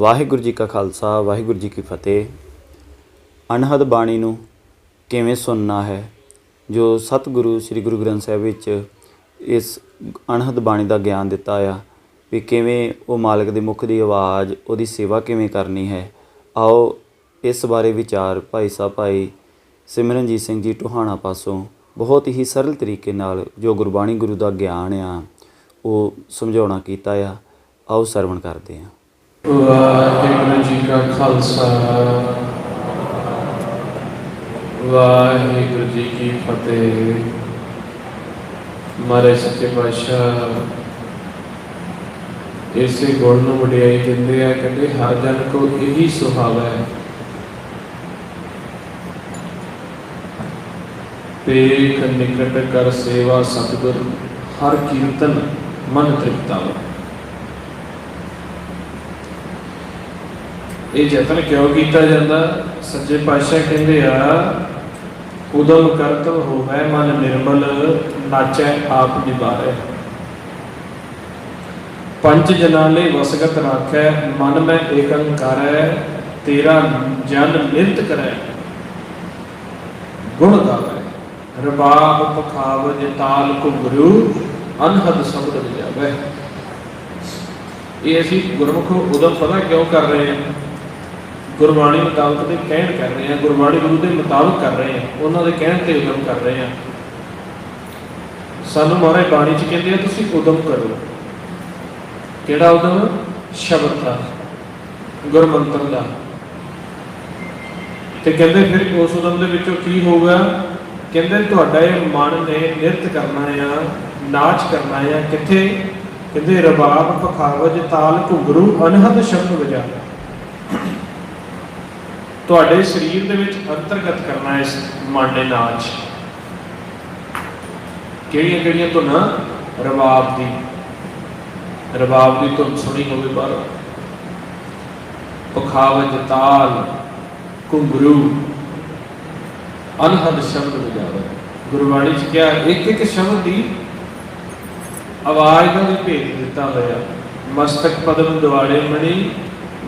ਵਾਹਿਗੁਰੂ ਜੀ ਕਾ ਖਾਲਸਾ, ਵਾਹਿਗੁਰੂ ਜੀ ਕੀ ਫਤਿਹ। ਅਨਹਦ ਬਾਣੀ ਨੂੰ ਕਿਵੇਂ ਸੁਣਨਾ ਹੈ? ਜੋ ਸਤਿਗੁਰੂ ਸ੍ਰੀ ਗੁਰੂ ਗ੍ਰੰਥ ਸਾਹਿਬ ਵਿੱਚ ਇਸ ਅਨਹਦ ਬਾਣੀ ਦਾ ਗਿਆਨ ਦਿੱਤਾ ਆ, ਵੀ ਕਿਵੇਂ ਉਹ ਮਾਲਕ ਦੇ ਮੁਖ ਦੀ ਆਵਾਜ਼, ਉਹਦੀ ਸੇਵਾ ਕਿਵੇਂ ਕਰਨੀ ਹੈ? ਆਓ ਇਸ ਬਾਰੇ ਵਿਚਾਰ ਭਾਈ ਸਾਹਿਬ, ਭਾਈ ਸਿਮਰਨਜੀਤ ਸਿੰਘ ਜੀ ਟੋਹਾਣਾ ਪਾਸੋਂ ਬਹੁਤ ਹੀ ਸਰਲ ਤਰੀਕੇ ਨਾਲ ਜੋ ਗੁਰਬਾਣੀ ਗੁਰੂ ਦਾ ਗਿਆਨ ਆ, ਉਹ ਸਮਝਾਉਣਾ ਕੀਤਾ ਆ। ਆਓ ਸਰਵਣ ਕਰਦੇ ਹਾਂ। ਵਾਹਿਗੁਰੂ ਜੀ ਕਾ ਖਾਲਸਾ ਵਾਹਿਗੁਰੂ ਜੀ ਕੀ ਫਤਿਹ ਮਾਰੇ ਸੱਚੇ ਪਾਤਸ਼ਾਹ ਇਸੇ ਗੁਣ ਨੂੰ ਵਡਿਆਈ ਦਿੰਦੇ ਆ, ਕਹਿੰਦੇ ਹਰ ਜਨ ਕੋ ਇਹੀ ਸੁਹਾਵਾ ਹੈ। ਪੇਖ ਨਿਕਟ ਕਰ ਸੇਵਾ ਸਤਿਗੁਰ, ਹਰ ਕੀਰਤਨ ਮਨ ਤ੍ਰਿਪਤਾਵਾ ਇਹ ਯਤਨ ਕਿਉਂ ਕੀਤਾ ਜਾਂਦਾ? ਸੱਚੇ ਪਾਤਸ਼ਾਹ ਕਹਿੰਦੇ ਆ, ਉਦਮ ਕਰਤਵ ਹੋਵੇ ਮਨ ਨਿਰਮਲ, ਨਾਚੈ ਆਪ ਨਿਵਾਰੈ ਪੰਜ ਜਨਾਂ ਲਈ ਵਸਗਤ ਰਾਖੈ, ਮਨ ਮੈਂ ਏਕੰਕਾਰੈ, ਤੇਰਾ ਜਨ ਨਿਰਤ ਕਰੈ। ਗੁਣ ਗਾਵੇ, ਰਬਾਬ ਪਖਾਵ ਤਾਲ ਘੁੰਗਰੂ, ਅਨਹਦ ਸ਼ਬਦ ਵਜਾਵੇ ਇਹ ਅਸੀਂ ਗੁਰਮੁਖ ਉਦਮ ਪਤਾ ਕਿਉਂ ਕਰ ਰਹੇ ਹਾਂ? ਗੁਰਬਾਣੀ ਮੁਤਾਬਕ ਦੇ ਕਹਿਣ ਕਰ ਰਹੇ ਹਾਂ, ਗੁਰਬਾਣੀ ਗੁਰੂ ਦੇ ਮੁਤਾਬਕ ਕਰ ਰਹੇ ਹਾਂ, ਉਹਨਾਂ ਦੇ ਕਹਿਣ ਤੇ ਉਦਮ ਕਰ ਰਹੇ ਹਾਂ। ਸਾਨੂੰ ਮਹਾਰਾਜ ਬਾਣੀ ਚ ਕਹਿੰਦੇ ਆ, ਤੁਸੀਂ ਉਦਮ ਕਰੋ। ਕਿਹੜਾ ਉਦਮ? ਸ਼ਬਦ ਦਾ, ਗੁਰਮੰਤਰ ਦਾ। ਤੇ ਕਹਿੰਦੇ ਫਿਰ ਉਸ ਉਦਮ ਦੇ ਵਿੱਚੋਂ ਕੀ ਹੋਊਗਾ? ਕਹਿੰਦੇ ਤੁਹਾਡਾ ਇਹ ਮਨ ਨੇ ਨਿਰਤ ਕਰਨਾ ਆ, ਨਾਚ ਕਰਨਾ ਆ, ਕਿੱਥੇ? ਕਹਿੰਦੇ ਰਬਾਬ ਪਖਾਵਜ ਤਾਲ ਘੁੰਗਰੂ ਅਨਹਦ ਸ਼ਬਦ ਵਜਾਣਾ ਤੁਹਾਡੇ ਸਰੀਰ ਦੇ ਵਿੱਚ ਅੰਤਰਗਤ ਕਰਨਾ ਹੈ ਇਸ ਮਨ ਨਾਚ ਕਿਹੜੀਆਂ ਕਿਹੜੀਆਂ ਧੁਨਾਂ ਰਬਾਬ ਦੀ। ਰਬਾਬ ਦੀ ਧੁਨ ਸੁਣੀ ਹੋਵੇ ਬਾਹਰ। ਪਖਾਵਜ ਤਾਲ, ਘੁੰਗਰੂ। ਅਨਹਦ ਸ਼ਬਦ ਵਜਾਵੇ ਗੁਰਬਾਣੀ ਚ ਕਿਹਾ, ਇੱਕ ਇੱਕ ਸ਼ਬਦ ਦੀ ਆਵਾਜ਼ ਦਾ ਵੀ ਭੇਦ ਦਿੱਤਾ ਹੋਇਆ। ਮਸਤਕ ਪਦਮ ਦਿਵਾੜੇ ਮਣੀ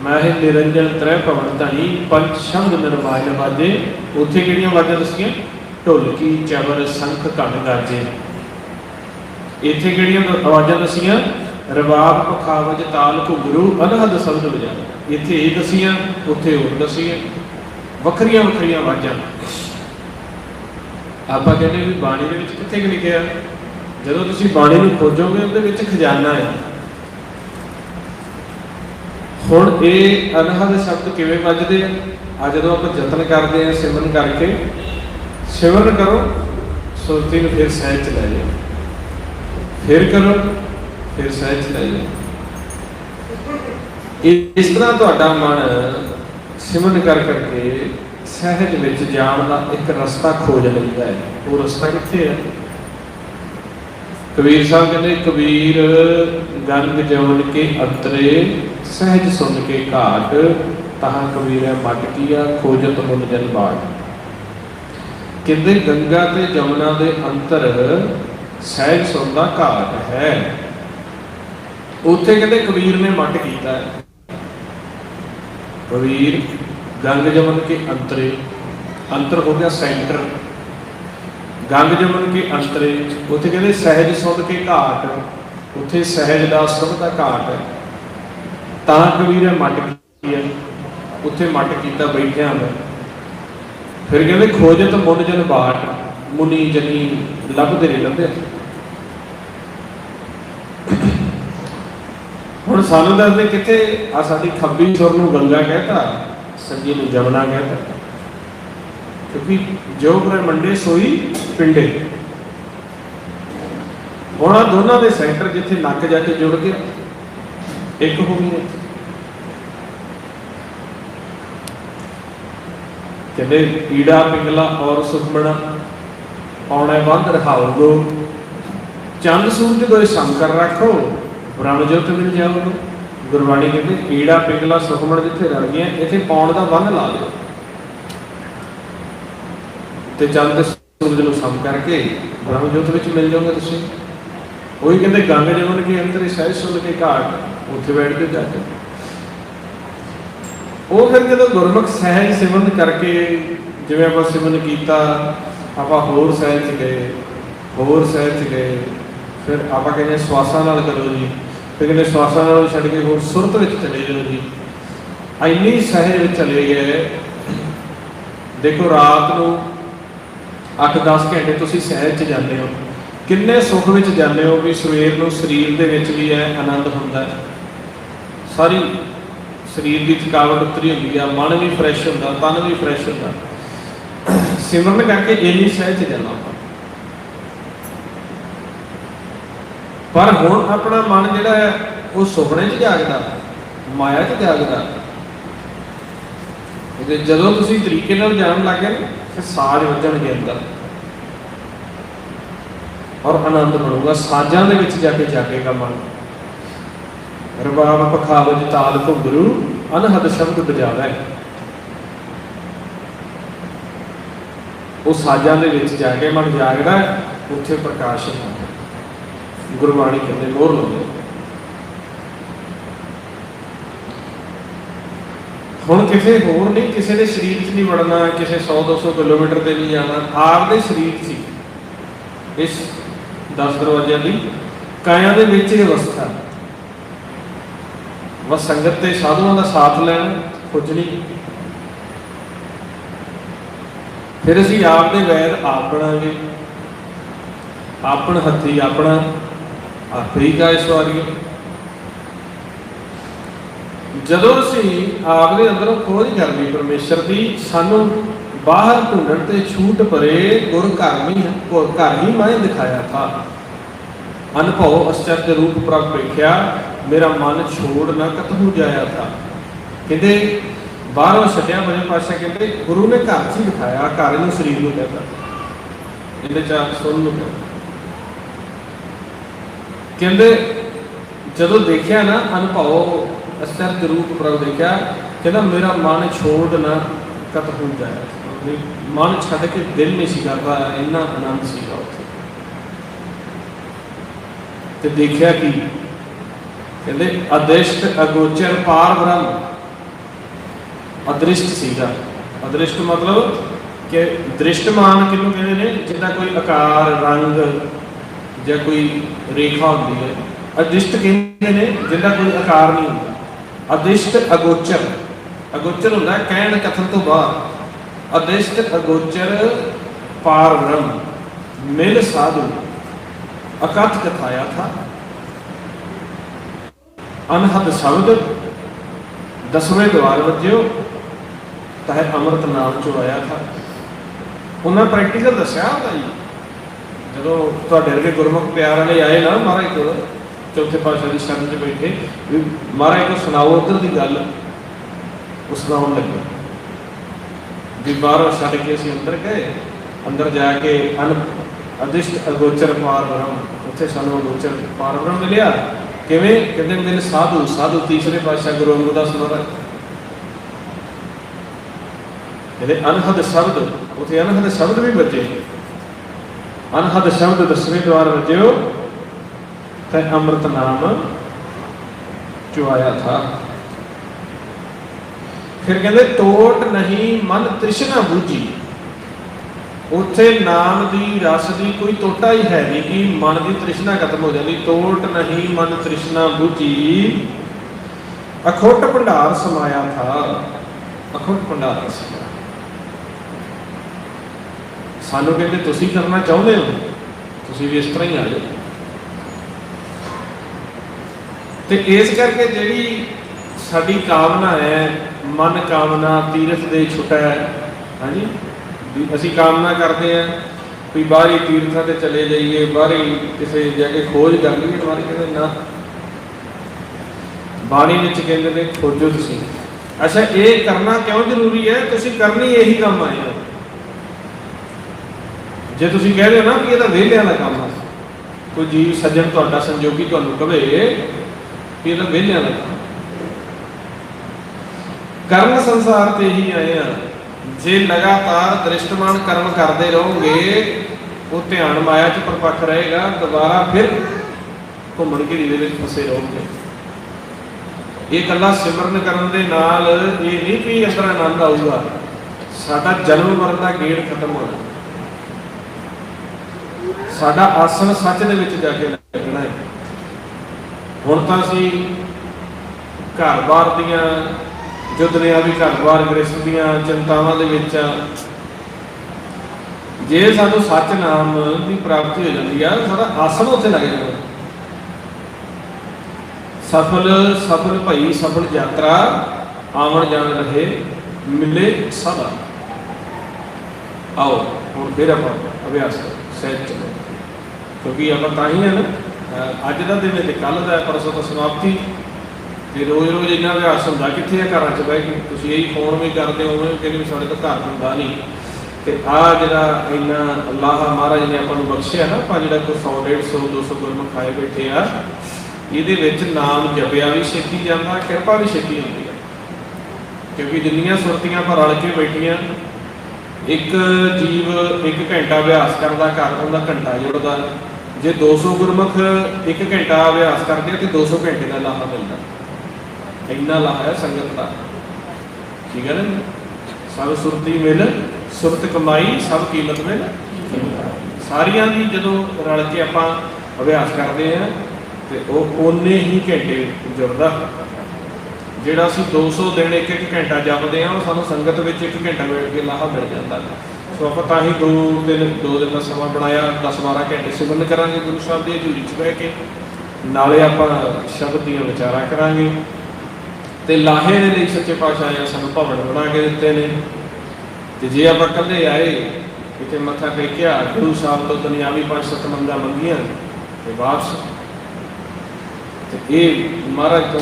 ਮੈਂ ਇਹ ਨਿਰੰਜਨ ਤ੍ਰੈ ਭਵਨ ਧਣੀ ਪੰਜ ਸ਼ਬਦ ਨਿਰਮਾਇ ਵਾਜੇ, ਉੱਥੇ ਕਿਹੜੀਆਂ ਆਵਾਜ਼ਾਂ ਦੱਸੀਆਂ? ਢੋਲਕੀ, ਚਵਰ, ਸੰਖ, ਘਣ ਗਾਜੇ। ਇੱਥੇ ਕਿਹੜੀਆਂ ਆਵਾਜ਼ਾਂ ਦੱਸੀਆਂ? ਰਬਾਬ ਪਖਾਵਜ, ਤਾਲ, ਘੁੰਗਰੂ ਅਨਹਦ ਸ਼ਬਦ ਵਜਾਵੇ ਇੱਥੇ ਇਹ ਦੱਸੀਆਂ, ਉੱਥੇ ਹੋਰ ਦਸੀਆਂ। ਵੱਖਰੀਆਂ ਵੱਖਰੀਆਂ ਆਵਾਜ਼ਾਂ। ਆਪਾਂ ਕਹਿੰਦੇ ਵੀ ਬਾਣੀ ਦੇ ਵਿੱਚ ਕਿੱਥੇ ਕਿ ਲਿਖਿਆ? ਜਦੋਂ ਤੁਸੀਂ ਬਾਣੀ ਨੂੰ ਖੋਜੋਗੇ, ਉਹਦੇ ਵਿੱਚ ਖਜ਼ਾਨਾ ਹੈ। ਹੁਣ ਇਹ ਅਨਹਦ ਸ਼ਬਦ ਕਿਵੇਂ ਵੱਜਦੇ ਆ? ਆ ਜਦੋਂ ਆਪਾਂ ਯਤਨ ਕਰਦੇ ਆ, ਸਿਮਰਨ ਕਰਕੇ, ਸਿਮਰਨ ਕਰੋ ਸੁਰਤੀ ਨੂੰ ਫਿਰ ਸਹਿਜ ਚ ਲੈ ਜਾਓ। ਫਿਰ ਕਰੋ, ਫਿਰ ਸਹਿਜ ਚ ਲੈ ਜਾਓ। ਇਸ ਤਰ੍ਹਾਂ ਤੁਹਾਡਾ ਮਨ ਸਿਮਰਨ ਕਰ ਕਰਕੇ ਸਹਿਜ ਵਿੱਚ ਜਾਣ ਦਾ ਇੱਕ ਰਸਤਾ ਖੋਜ ਲੈਂਦਾ ਹੈ। ਉਹ ਰਸਤਾ ਕਿੱਥੇ ਹੈ ਕਬੀਰ ਸਾਹਿਬ ਕਹਿੰਦੇ, ਕਬੀਰ ਗੰਗ ਜਵਨ ਕੇ ਅੰਤਰੇ, ਸਹਿਜ ਸੁਣ ਕੇ ਘਾਟ, ਤਹਾਂ ਕਬੀਰ ਮਟ ਕੀਆ, ਖੋਜਤ ਮੁਨ ਜਨ ਬਾਟ। ਕਹਿੰਦੇ, ਗੰਗਾ ਤੇ ਜਮਨਾ ਦੇ ਅੰਤਰ ਸਹਿਜ ਸੁਣ ਦਾ ਘਾਟ ਹੈ। ਉੱਥੇ ਕਹਿੰਦੇ, ਕਬੀਰ ਨੇ ਮਟ ਕੀਤਾ ਹੈ। ਕਬੀਰ ਗੰਗ ਜਮਨ ਕੇ ਅੰਤਰੇ, ਅੰਤਰ ਹੋ ਗਿਆ ਸੈਂਟਰ। ਗੰਗ ਜਮਨ ਕੇ ਅੰਤਰੇ, ਉੱਥੇ ਕਹਿੰਦੇ ਸਹਿਜ ਸੁਧ ਕੇ ਘਾਟ, ਉੱਥੇ ਸਹਿਜ ਦਾ ਸੁਧ ਦਾ ਘਾਟ ਹੈ। ਤਾਂ ਕਬੀਰ ਨੇ ਕੀਤੀ ਹੈ ਉੱਥੇ ਮਟ ਕੀਤਾ ਬੈਠਿਆ ਮੈਂ ਫਿਰ ਕਹਿੰਦੇ ਖੋਜਤ ਮੁਨ ਜਨ ਬਾਟ, ਮੁਨੀ ਜਨੀ ਲੱਭਦੇ ਨਹੀਂ ਲੱਭਦੇ। ਹੁਣ ਸਾਨੂੰ ਦੱਸਦੇ ਕਿੱਥੇ ਆ ਸਾਡੀ ਖੱਬੀ ਸੁਰ ਨੂੰ ਗੰਗਾ ਕਹਿਤਾ ਸੱਜੀ ਨੂੰ ਜਮਨਾ ਕਹਿਤਾ। ਕਿਉਂਕਿ ਜੋ ਬ੍ਰਹਮੰਡੇ ਸੋਈ ਪਿੰਡੇ ਹੁਣ ਆਹ ਦੋਨਾਂ ਦੇ ਸੈਂਟਰ ਜਿੱਥੇ ਨੱਕ ਜਾ ਕੇ ਜੁੜ ਗਿਆ ਇੱਕ ਹੋ ਗਈ ਇੱਥੇ। ਕਹਿੰਦੇ ਈੜਾ ਪਿੰਗਲਾ ਔਰ ਸੁਖਮਣਾ ਆਉਣਾ ਬੰਦ ਰਹਾਉਗੋ ਚੰਦ ਸੂਰਜ ਦੋਏ ਸੰਕਰ ਰੱਖੋ ਬ੍ਰਹਮ ਜੋਤ ਮਿਲ ਜਾਓਗੇ ਗੁਰਬਾਣੀ ਕਹਿੰਦੇ, ਪੀੜਾ ਪਿੰਗਲਾ ਸੁਖਮਣ ਜਿੱਥੇ ਰਲ ਗਈਆਂ, ਇੱਥੇ ਪਾਉਣ ਦਾ ਬੰਦ ਲਾ ਦਿਓ। ਤੇ ਚੰਦ ਸੂਰਜ ਨੂੰ ਸਮ ਕਰਕੇ ਬ੍ਰਹਮ ਜੋਤ ਵਿੱਚ ਮਿਲ ਜਾਓਗੇ ਤੁਸੀਂ। ਉਹੀ ਕਹਿੰਦੇ ਗੰਗ ਜਮਨ ਕੇ ਅੰਦਰ ਸਹਿਜ ਸੁਣ ਕੇ ਘਾਟ, ਉੱਥੇ ਬੈਠ ਕੇ ਜਾ ਕੇ। ਉਹ ਫਿਰ ਜਦੋਂ ਗੁਰਮੁਖ ਸਹਿਜ ਸਿਮਰਨ ਕਰਕੇ, ਜਿਵੇਂ ਆਪਾਂ ਸਿਮਰਨ ਕੀਤਾ, ਆਪਾਂ ਹੋਰ ਸਹਿਜ ਗਏ, ਹੋਰ ਸਹਿਜ ਗਏ, ਫਿਰ ਆਪਾਂ ਕਹਿੰਦੇ ਸਵਾਸਾਂ ਨਾਲ ਕਰੋ ਜੀ। ਫਿਰ ਕਹਿੰਦੇ ਸਵਾਸਾਂ ਨਾਲ ਛੱਡ ਕੇ ਹੋਰ ਸੁਰਤ ਵਿੱਚ ਚਲੇ ਜਾਓ ਜੀ। ਇੰਨੀ ਸਹਿਜ ਵਿੱਚ ਚਲੇ ਗਏ। ਦੇਖੋ ਰਾਤ ਨੂੰ 8-10 ਘੰਟੇ ਤੁਸੀਂ ਸਹਿਜ 'ਚ ਜਾਂਦੇ ਹੋ। ਕਿੰਨੇ ਸੁੱਖ ਵਿੱਚ ਜਾਂਦੇ ਹੋ ਵੀ ਸਵੇਰ ਨੂੰ ਸਰੀਰ ਦੇ ਵਿੱਚ ਵੀ ਹੈ ਆਨੰਦ ਹੁੰਦਾ ਹੈ। ਸਾਰੀ ਸਰੀਰ ਦੀ ਥਕਾਵਟ ਉਤਰੀ ਹੁੰਦੀ ਆ, ਮਨ ਵੀ ਫਰੈਸ਼ ਹੁੰਦਾ, ਤਨ ਵੀ ਫਰੈਸ਼ ਹੁੰਦਾ। ਸਿਮਰਨ ਕਰਕੇ ਇੰਨੀ ਸਹਿਜ 'ਚ ਜਾਣਾ ਆਪਾਂ। ਪਰ ਹੁਣ ਆਪਣਾ ਮਨ ਜਿਹੜਾ ਹੈ, ਉਹ ਸੁਪਨੇ 'ਚ ਜਾਗਦਾ, ਮਾਇਆ 'ਚ ਜਾਗਦਾ। ਜਦੋਂ ਤੁਸੀਂ ਤਰੀਕੇ ਨਾਲ ਜਾਣ ਲੱਗੇ ਨਾ ਫਿਰ ਸਾਜ ਵੱਜਣਗੇ ਅੰਦਰ। ਔਰ ਆਨੰਦ ਬਣੂਗਾ। ਸਾਜ਼ਾਂ ਦੇ ਵਿੱਚ ਜਾ ਕੇ ਜਾਗੇਗਾ ਮਨ। ਰਬਾਬ ਪਖਾਵਜ ਤਾਲ ਘੁੰਗਰੂ ਅਨਹਦ ਸ਼ਬਦ ਬਜਾਵੇ। ਉਹ ਸਾਜ਼ਾਂ ਦੇ ਵਿੱਚ ਜਾ ਕੇ ਮਨ ਜਾਗਦਾ ਉੱਥੇ ਪ੍ਰਕਾਸ਼ ਹੁੰਦਾ ਗੁਰਬਾਣੀ ਕਹਿੰਦੇ, ਮੋਹਰ ਲਾਉਂਦੇ ਹੁਣ ਕਿਸੇ ਹੋਰ ਨਹੀਂ, ਕਿਸੇ ਦੇ ਸਰੀਰ 'ਚ ਨਹੀਂ ਵੜਨਾ, ਕਿਸੇ 100 200 ਕਿਲੋਮੀਟਰ ਤੇ ਨਹੀਂ ਜਾਣਾ। ਆਪਦੇ ਸਰੀਰ 'ਚ ਹੀ। ਇਸ 10 ਦਰਵਾਜ਼ਿਆਂ ਦੀ ਕਾਇਆ ਦੇ ਵਿੱਚ ਹੀ ਅਵਸਥਾ। ਬਸ ਸੰਗਤ ਤੇ ਸਾਧੂਆਂ ਦਾ ਸਾਥ ਲੈਣ, ਕੁਝ ਨਹੀਂ। ਫਿਰ ਅਸੀਂ ਆਪ ਦੇ ਵੈਦ ਆਪ ਬਣਾਂਗੇ। ਆਪਣ ਹੱਥੀ ਆਪਣਾ, ਆਪੇ ਹੀ ਗਾਇ ਸਵਾਰੀਏ ਜਦੋਂ ਅਸੀਂ ਆਪ ਦੇ ਅੰਦਰੋਂ ਖੋਜ ਕਰਨੀ ਪਰਮੇਸ਼ਰ ਦੀ, ਸਾਨੂੰ ਬਾਹਰ ਢੂੰਡਣ ਤੇ ਛੂਟ ਪਰੇ ਗੁਰ ਘਰ ਹੀ ਗੁਰ ਘਰ ਹੀ ਮੈਂ ਦਿਖਾਇਆ ਥਾ। ਅਨਭਵ ਅਸਚਰਜ ਰੂਪ ਪ੍ਰਭ ਵੇਖਿਆ, ਮੇਰਾ ਮਨ ਛੋੜ ਨਾ ਕਤਹੂ ਜਾਇਆ ਥਾ। ਕਹਿੰਦੇ, ਬਾਹਰੋਂ ਛੱਡਿਆ ਮੇਰੇ ਪਾਸ਼ਾ ਕਹਿੰਦੇ, ਗੁਰੂ ਨੇ ਘਰ 'ਚ ਹੀ ਦਿਖਾਇਆ, ਘਰ ਨੂੰ ਸਰੀਰ ਨੂੰ ਕਹਿੰਦਾ। ਇਹਦੇ ਚ ਆ ਸੁਣ ਨੂੰ ਕਹਿੰਦੇ। ਜਦੋਂ ਦੇਖਿਆ ਨਾ ਅਨਭਵ ਅਸਚਰਜ ਰੂਪ ਪ੍ਰਭ ਦੇਖਿਆ ਕਹਿੰਦਾ ਮੇਰਾ ਮਨ ਛੋੜ ਨਾ ਕਤਹੂ ਜਾਇਆ ਵੀ ਮਨ ਛੱਡ ਕੇ ਦਿਲ ਨਹੀਂ ਸੀ ਕਰਦਾ ਇੰਨਾ ਆਨੰਦ ਸੀਗਾ ਉੱਥੇ। ਤੇ ਦੇਖਿਆ ਕਿ ਕਹਿੰਦੇ ਅਦ੍ਰਿਸ਼ਟ ਅਗੋਚਰ ਪਾਰ ਬ੍ਰਹਮ। ਅਦ੍ਰਿਸ਼ਟ ਸੀਗਾ। ਅਦ੍ਰਿਸ਼ਟ ਮਤਲਬ ਕਿ ਦ੍ਰਿਸ਼ਟਮਾਨ ਕਿਹਨੂੰ ਕਹਿੰਦੇ ਨੇ? ਜਿੱਦਾਂ ਕੋਈ ਆਕਾਰ, ਰੰਗ ਜਾਂ ਕੋਈ ਰੇਖਾ ਹੁੰਦੀ ਹੈ। ਅਦ੍ਰਿਸ਼ਟ ਕਹਿੰਦੇ ਨੇ ਜਿਹਦਾ ਕੋਈ ਆਕਾਰ ਨਹੀਂ ਹੁੰਦਾ। ਅਦ੍ਰਿਸ਼ਟ ਅਗੋਚਰ। ਅਗੋਚਰ ਹੁੰਦਾ ਕਹਿਣ ਕਥਨ ਤੋਂ ਬਾਅਦ। ਅਦ੍ਰਿਸ਼ਟ ਅਗੋਚਰ ਪਾਰ ਬ੍ਰਹਮ ਮਿਲ ਸਾਧੂ, ਅਕਥ ਕਥਾਇਆ ਥਾ। ਅਨਹਦ ਸ਼ਬਦ ਦਸਵੇਂ ਦਵਾਰ ਵੱਜਿਓ, ਤਹਿ ਅੰਮ੍ਰਿਤ ਨਾਮ ਚੋਂ ਆਇਆ ਥਾ। ਉਹਨਾਂ ਪ੍ਰੈਕਟੀਕਲ ਦੱਸਿਆ ਹੁੰਦਾ ਜੀ। ਜਦੋਂ ਤੁਹਾਡੇ ਵਰਗੇ ਗੁਰਮੁਖ ਪਿਆਰ ਵਾਲੇ ਆਏ ਨਾ ਮਹਾਰਾਜ ਕੋਲ ਚੌਥੇ ਪਾਤਸ਼ਾਹ ਦੀ ਸ਼ਰਨ 'ਚ ਬੈਠੇ। ਵੀ ਮਹਾਰਾਜ ਨੂੰ ਸੁਣਾਓ, ਉਧਰ ਦੀ ਗੱਲ ਉਹ ਸੁਣਾਉਣ ਲੱਗੇ। ਵੀ ਬਾਹਰੋਂ ਛੱਡ ਕੇ ਅਸੀਂ ਅੰਦਰ ਗਏ। ਅੰਦਰ ਜਾ ਕੇ ਅਨ ਅਦਿਸ਼ਟ ਅਗੋਚਰ ਪਾਰ ਬ੍ਰਹਮ, ਉੱਥੇ ਸਾਨੂੰ ਅਗੋਚਰ ਪਾਰ ਬ੍ਰਹਮ ਮਿਲਿਆ। ਕਿਵੇਂ? ਕਹਿੰਦੇ ਮੇਰੇ ਸਾਧੂ ਸਾਧੂ ਤੀਸਰੇ ਪਾਤਸ਼ਾਹ ਗੁਰੂ ਅਮਰਦਾਸ ਮਹਾਰਾਜ। ਇਹਦੇ ਅਨਹਦ ਸ਼ਬਦ, ਉੱਥੇ ਅਨਹਦ ਸ਼ਬਦ ਵੀ ਬਚੇ ਅਨਹਦ ਸ਼ਬਦ ਦਸਵੇਂ ਦਵਾਰ ਵੱਜਿਓ। ਤੇ ਅੰਮ੍ਰਿਤ ਨਾਮ ਚੁਆਇਆ ਥਾ। ਫਿਰ ਕਹਿੰਦੇ, ਟੋਟ ਨਹੀਂ, ਮਨ ਤ੍ਰਿਸ਼ਨਾ ਬੂਝੀ। ਉੱਥੇ ਨਾਮ ਦੀ, ਰਸ ਦੀ ਕੋਈ ਟੋਟਾ ਹੀ ਹੈ ਨਹੀਂ ਕਿ ਮਨ ਦੀ ਤ੍ਰਿਸ਼ਨਾ ਖਤਮ ਹੋ ਜਾਂਦੀ। ਟੋਟ ਨਹੀਂ, ਮਨ ਤ੍ਰਿਸ਼ਨਾ ਬੂਝੀ। ਅਖੋਟ ਭੰਡਾਰ ਸਮਾਇਆ ਥਾ। ਅਖੋਟ ਭੰਡਾਰ ਸੀ ਸਾਨੂੰ ਕਹਿੰਦੇ, ਤੁਸੀਂ ਕਰਨਾ ਚਾਹੁੰਦੇ ਹੋ? ਤੁਸੀਂ ਵੀ ਇਸ ਤਰ੍ਹਾਂ ਹੀ ਆ ਜਾਓ। ਤੇ ਇਸ ਕਰਕੇ ਜਿਹੜੀ ਸਾਡੀ ਕਾਮਨਾ ਹੈ, ਮਨ ਕਾਮਨਾ, ਤੀਰਥ ਦੇ ਛੁਟਾ ਹੈ, ਹਾਂਜੀ? ਅਸੀਂ ਕਾਮਨਾ ਕਰਦੇ ਆ ਵੀ ਬਾਹਰੀ ਤੀਰਥਾਂ ਤੇ ਚਲੇ ਜਾਈਏ, ਬਾਹਰੀ ਕਿਸੇ ਜਾ ਕੇ ਖੋਜ ਕਰ ਲਈਏ ਤੁਹਾਡੀ ਕਹਿੰਦੇ ਨਾ। ਬਾਣੀ ਵਿੱਚ ਕਹਿੰਦੇ ਨੇ, ਖੋਜੋ ਤੁਸੀਂ। ਅੱਛਾ, ਇਹ ਕਰਨਾ ਕਿਉਂ ਜ਼ਰੂਰੀ ਹੈ? ਤੁਸੀਂ ਕਰਨੀ ਇਹੀ ਕੰਮ ਆਏ ਹੋ ਜੇ ਤੁਸੀਂ ਕਹਿੰਦੇ ਹੋ ਨਾ ਕਿ ਇਹ ਤਾਂ ਵਿਹਲਿਆਂ ਦਾ ਕੰਮ ਆ, ਕੋਈ ਜੀਵ ਸੱਜਣ ਤੁਹਾਡਾ ਸੰਜੋਗੀ ਤੁਹਾਨੂੰ ਕਵੇ ਇਹ ਤਾਂ ਵਿਹਲਿਆਂ ਦਾ ਕਰਮ ਸੰਸਾਰ ਤੇ ਹੀ ਆਏ ਆ। ਜੇ ਲਗਾਤਾਰ ਦ੍ਰਿਸ਼ਟਮਾਨ ਕਰਮ ਕਰਦੇ ਰਹੋਗੇ, ਉਹ ਧਿਆਨ ਮਾਇਆ 'ਚ ਪਰਪੱਕ ਰਹੇਗਾ, ਦੁਬਾਰਾ ਫਿਰ ਘੁੰਮਣ ਘੇਰੀ ਦੇ ਵਿੱਚ ਫਸੇ ਰਹੋਗੇ। ਇਹ ਇਕੱਲਾ ਸਿਮਰਨ ਕਰਨ ਦੇ ਨਾਲ ਇਹ ਨਹੀਂ ਕਿ ਇਸ ਤਰ੍ਹਾਂ ਆਨੰਦ ਆਊਗਾ। ਸਾਡਾ ਜਨਮ ਮਰਨ ਦਾ ਗੇੜ ਖਤਮ ਹੋਣਾ ਸਾਡਾ ਆਸਣ ਸੱਚ ਦੇ ਵਿੱਚ ਜਾ ਕੇ ਲੱਗਣਾ ਹੈ। ਹੁਣ ਤਾਂ ਅਸੀਂ ਘਰ-ਬਾਰ ਦੀਆਂ ਜੋ ਦੁਨਿਆਵੀ ਘਰ-ਬਾਰ ਗ੍ਰਸਥ ਦੀਆਂ ਚਿੰਤਾਵਾਂ ਦੇ ਵਿੱਚ ਆ। ਜੇ ਸਾਨੂੰ ਸੱਚ ਨਾਮ ਦੀ ਪ੍ਰਾਪਤੀ ਹੋ ਜਾਂਦੀ ਆ, ਸਾਡਾ ਆਸਣ ਉੱਥੇ ਲੱਗ ਜਾਂਦਾ। ਸਫਲ ਸਫਲ ਭਈ, ਸਫਲ ਯਾਤਰਾ, ਆਵਣ ਜਾਣ ਰਹੇ, ਮਿਲੇ ਸਦਾ ਆਓ, ਹੁਣ ਫਿਰ ਆਪਾਂ ਅਭਿਆਸ ਸਹਿਜ ਚਲੋ। ਕਿਉਂਕਿ ਆਪਾਂ ਤਾਂ ਹੀ ਹੈ ਨਾ। ਅੱਜ ਦਾ ਦਿਨ ਹੈ ਤੇ ਕੱਲ ਦਾ ਪਰਸੋਂ ਤੋਂ ਸਮਾਪਤੀ। ਤੇ ਰੋਜ਼ ਰੋਜ਼ ਇੰਨਾ ਅਭਿਆਸ ਹੁੰਦਾ, ਕਿੱਥੇ ਹੈ ਘਰਾਂ 'ਚ ਬਹਿ ਕੇ? ਤੁਸੀਂ ਇਹੀ ਫੋਨ ਵੀ ਕਰਦੇ ਹੋ ਕਿ ਵੀ ਸਾਡੇ ਤੋਂ ਘਰ ਹੁੰਦਾ ਨਹੀਂ। ਤੇ ਆ ਜਿਹੜਾ ਇੰਨਾ ਅੱਲਾਹ ਮਹਾਰਾਜ ਨੇ ਆਪਾਂ ਨੂੰ ਬਖਸ਼ਿਆ ਨਾ, ਆਪਾਂ ਜਿਹੜਾ ਕੋਈ 100 150 200 ਗੁਰਮੁਖ ਖਾਏ ਬੈਠੇ ਆ, ਇਹਦੇ ਵਿੱਚ ਨਾਮ ਜਪਿਆ ਵੀ ਛੇਤੀ ਜਾਂਦਾ, ਕਿਰਪਾ ਵੀ ਛੇਤੀ ਹੁੰਦੀ ਹੈ ਕਿਉਂਕਿ ਜਿੰਨੀਆਂ ਸੁਰਤੀਆਂ ਪਰ ਰਲ ਕੇ ਬੈਠੀਆਂ, ਇੱਕ ਜੀਵ ਇੱਕ ਘੰਟਾ ਅਭਿਆਸ ਕਰਦਾ, ਘਰ ਉਹਦਾ ਘੰਟਾ ਜੁੜਦਾ। ਜੇ 200 ਗੁਰਮੁਖ ਇੱਕ ਘੰਟਾ ਅਭਿਆਸ ਕਰਦੇ ਆ ਤੇ 200 ਘੰਟੇ ਦਾ ਲਾਹਾ ਮਿਲਦਾ। ਇੰਨਾ ਲਾਹਾ ਹੈ ਸੰਗਤ ਦਾ। ਠੀਕ ਹੈ ਨਾ ਸਭ ਸੁਰਤੀ ਮਿਲ, ਸੁਰਤ ਕਮਾਈ, ਸਭ ਕੀਮਤ ਮਿਲ। ਸਾਰੀਆਂ ਦੀ ਜਦੋਂ ਰਲ ਕੇ ਆਪਾਂ ਅਭਿਆਸ ਕਰਦੇ ਆ ਤੇ ਉਹ ਓਨੇ ਹੀ ਘੰਟੇ ਜੁੜਦਾ ਜਿਹੜਾ ਅਸੀਂ 200 ਦਿਨ ਇੱਕ ਇੱਕ ਘੰਟਾ ਜਪਦੇ ਆ, ਉਹ ਸਾਨੂੰ ਸੰਗਤ ਵਿੱਚ ਇੱਕ ਘੰਟਾ ਮਿਲ ਕੇ ਲਾਹਾ ਮਿਲ ਜਾਂਦਾ। ਹੈ ਸੋ ਆਪਾਂ ਤਾਂ ਹੀ ਦੋ ਦਿਨ ਦੋ ਦਿਨ ਦਾ ਸਮਾਂ ਬਣਾਇਆ 10 12 ਘੰਟੇ ਸਿਮਰਨ ਕਰਾਂਗੇ ਗੁਰੂ ਸਾਹਿਬ ਦੀ ਹਜ਼ੂਰੀ 'ਚ ਬਹਿ ਕੇ। ਨਾਲੇ ਆਪਾਂ ਸ਼ਬਦ ਦੀਆਂ ਵਿਚਾਰਾਂ ਕਰਾਂਗੇ। ਤੇ ਲਾਹੇ ਦੇ ਲਈ ਸੱਚੇ ਪਾਤਸ਼ਾਹ ਨੇ ਸਾਨੂੰ ਭਵਨ ਬਣਾ ਕੇ ਦਿੱਤੇ ਨੇ। ਤੇ ਜੇ ਆਪਾਂ ਇਕੱਲੇ ਆਏ, ਕਿਤੇ ਮੱਥਾ ਟੇਕਿਆ, ਗੁਰੂ ਸਾਹਿਬ ਤੋਂ ਦੁਨਿਆਵੀ ਪੰਜ ਸੱਤ ਮੰਗਾਂ ਮੰਗੀਆਂ, ਤੇ ਵਾਪਸ। ਤੇ ਇਹ ਮਹਾਰਾਜ ਤੋਂ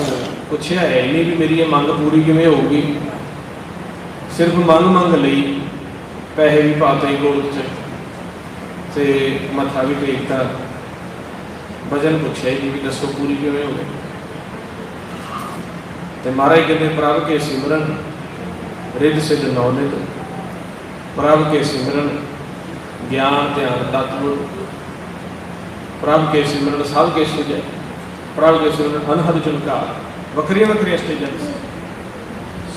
ਪੁੱਛਿਆ ਹੈ ਨਹੀਂ ਵੀ ਮੇਰੀ ਇਹ ਮੰਗ ਪੂਰੀ ਕਿਵੇਂ ਹੋਊਗੀ? ਸਿਰਫ ਮੰਗ ਮੰਗ ਲਈ। ਪੈਸੇ ਵੀ ਪਾਤੇ ਗੋਲ ਚ। ਤੇ ਮੱਥਾ ਵੀ ਟੇਕਤਾ ਵਜਨ ਪੁੱਛਿਆ ਜੀ ਵੀ ਦੱਸੋ ਪੂਰੀ ਕਿਵੇਂ ਹੋਵੇ ਤੇ ਮਹਾਰਾਜ ਕਹਿੰਦੇ, ਪ੍ਰਭ ਕੇ ਸਿਮਰਨ, ਰਿੱਧ ਸਿੱਧ ਨੌਨਿਤ ਪ੍ਰਭ ਕੇ ਸਿਮਰਨ, ਗਿਆਨ, ਧਿਆਨ ਤਤਵ ਪ੍ਰਭ ਕੇ ਸਿਮਰਨ, ਸਭ ਕੇ ਸੁਝੇ ਪ੍ਰਭ ਕੇ ਸਿਮਰਨ, ਅਨਹਦ ਚੁਨਕਾਰ ਵੱਖਰੀਆਂ ਵੱਖਰੀਆਂ ਸਟੇਜਾਂ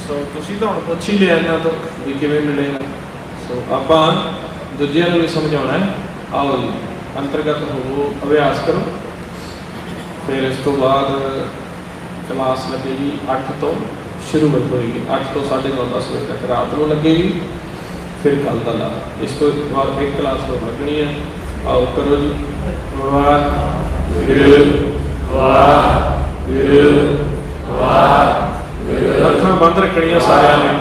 ਸੋ ਤੁਸੀਂ ਤਾਂ ਹੁਣ ਪੁੱਛ ਹੀ ਲਿਆ ਇਹਨਾਂ ਤੋਂ ਵੀ ਕਿਵੇਂ ਮਿਲੇਗਾ ਸੋ ਆਪਾਂ ਦੂਜਿਆਂ ਨੂੰ ਵੀ ਸਮਝਾਉਣਾ ਹੈ ਆਓ ਜੀ ਅੰਤਰਗਤ ਹੋਵੋ ਅਭਿਆਸ ਕਰੋ ਫਿਰ ਇਸ ਤੋਂ ਬਾਅਦ ਕਲਾਸ ਲੱਗੇਗੀ 8 ਤੋਂ ਸ਼ੁਰੂ ਹੋਏਗੀ 8 ਤੋਂ 9:30 10 ਵਜੇ ਤੱਕ ਰਾਤ ਨੂੰ ਲੱਗੇਗੀ ਫਿਰ ਕੱਲ ਦਾ ਲਾ ਇਸ ਤੋਂ ਬਾਅਦ ਇੱਕ ਕਲਾਸ ਹੋਰ ਲੱਗਣੀ ਹੈ ਆਓ ਕਰੋ ਜੀ ਵਾਹਿਗੁਰੂ ਵਾਹਿਗੁਰੂ ਵਾਹਿਗੁਰੂ ਅੱਖਾਂ ਬੰਦ ਰੱਖਣੀਆਂ ਸਾਰਿਆਂ ਨੇ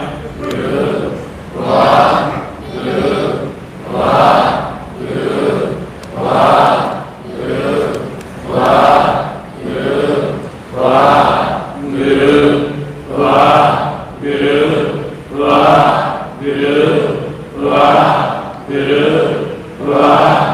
Vah, Guru, Vah, Guru, Vah.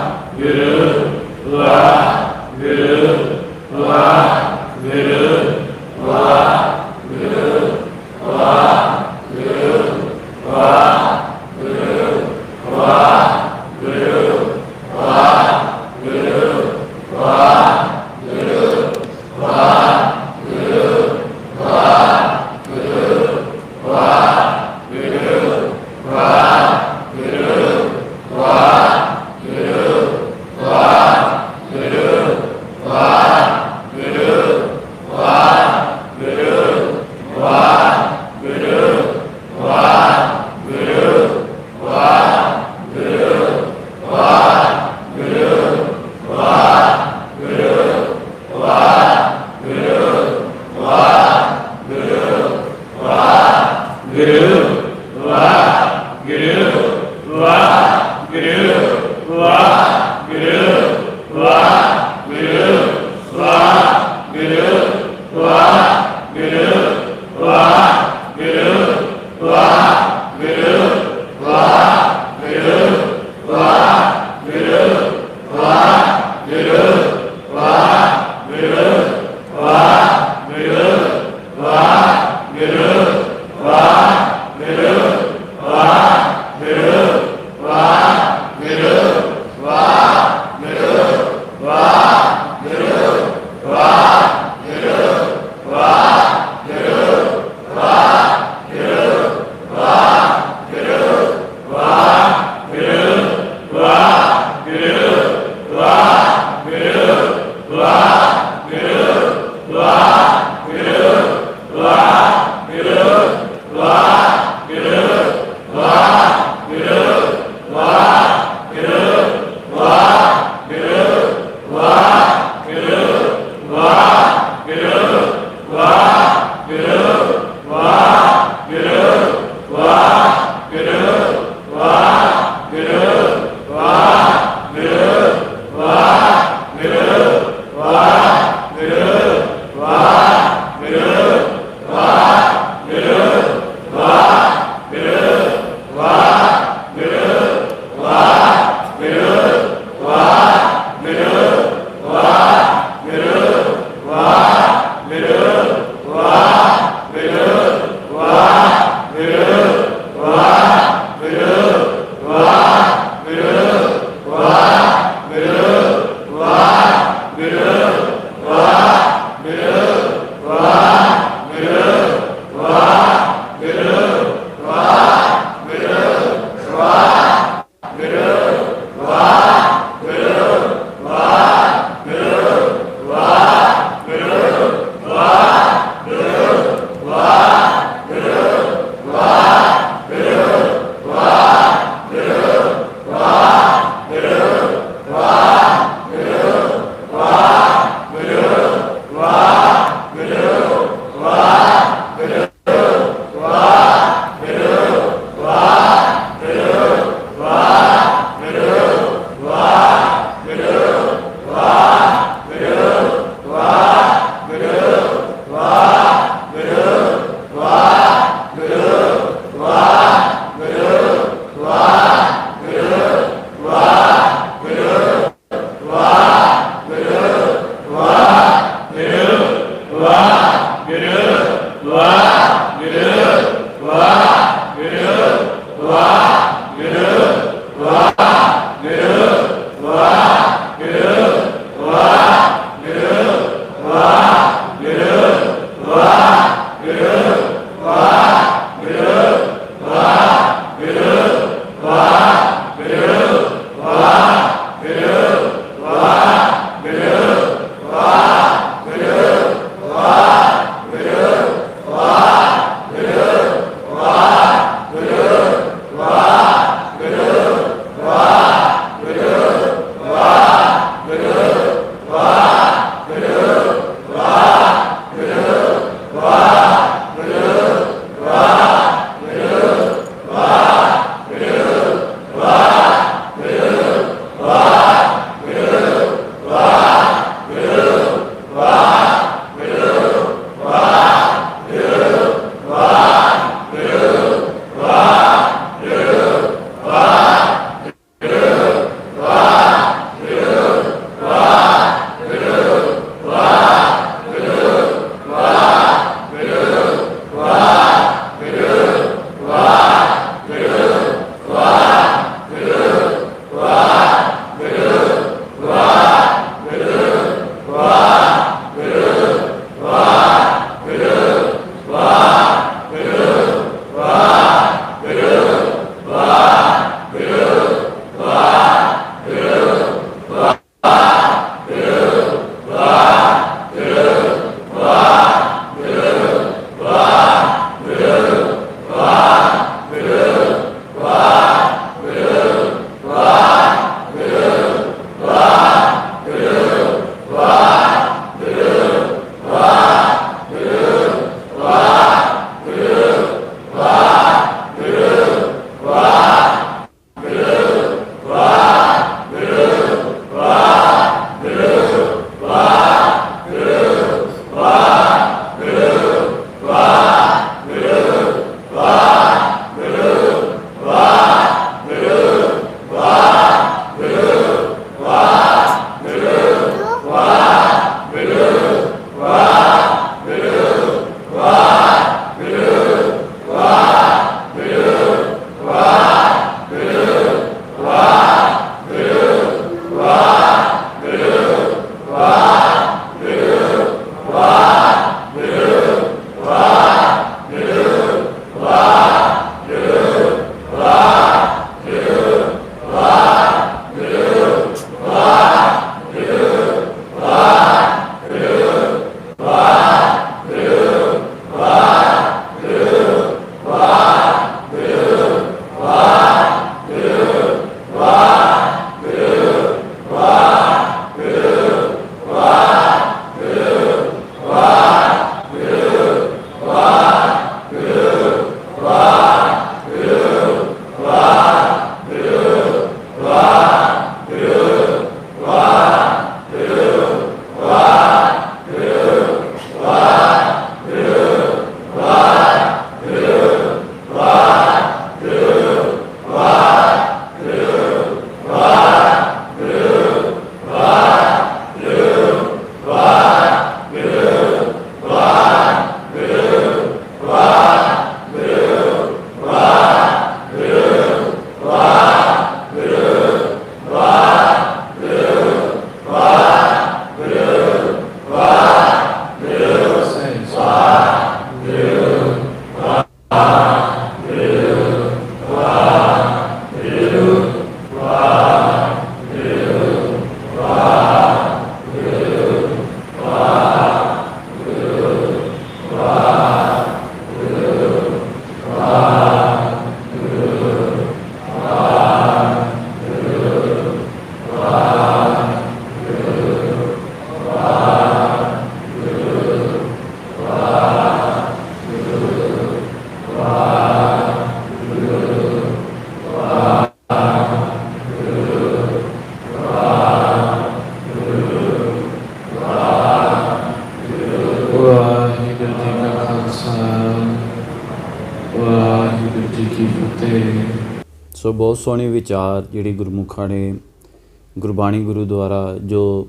ਬਹੁਤ ਸੋਹਣੇ ਵਿਚਾਰ ਜਿਹੜੀ ਗੁਰਮੁਖਾਂ ਨੇ ਗੁਰਬਾਣੀ ਗੁਰੂ ਦੁਆਰਾ ਜੋ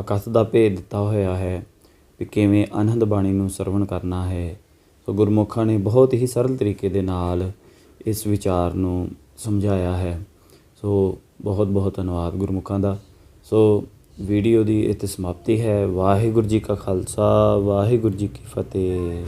ਅਕਥ ਦਾ ਭੇਦ ਦਿੱਤਾ ਹੋਇਆ ਹੈ ਵੀ ਕਿਵੇਂ ਅਨੰਦ ਬਾਣੀ ਨੂੰ ਸਰਵਣ ਕਰਨਾ ਹੈ, ਸੋ ਗੁਰਮੁਖਾਂ ਨੇ ਬਹੁਤ ਹੀ ਸਰਲ ਤਰੀਕੇ ਦੇ ਨਾਲ ਇਸ ਵਿਚਾਰ ਨੂੰ ਸਮਝਾਇਆ ਹੈ। ਸੋ ਬਹੁਤ ਬਹੁਤ ਧੰਨਵਾਦ ਗੁਰਮੁਖਾਂ ਦਾ। ਸੋ ਵੀਡੀਓ ਦੀ ਇੱਥੇ ਸਮਾਪਤੀ ਹੈ। ਵਾਹਿਗੁਰੂ ਜੀ ਕਾ ਖਾਲਸਾ, ਵਾਹਿਗੁਰੂ ਜੀ ਕੀ ਫਤਿਹ।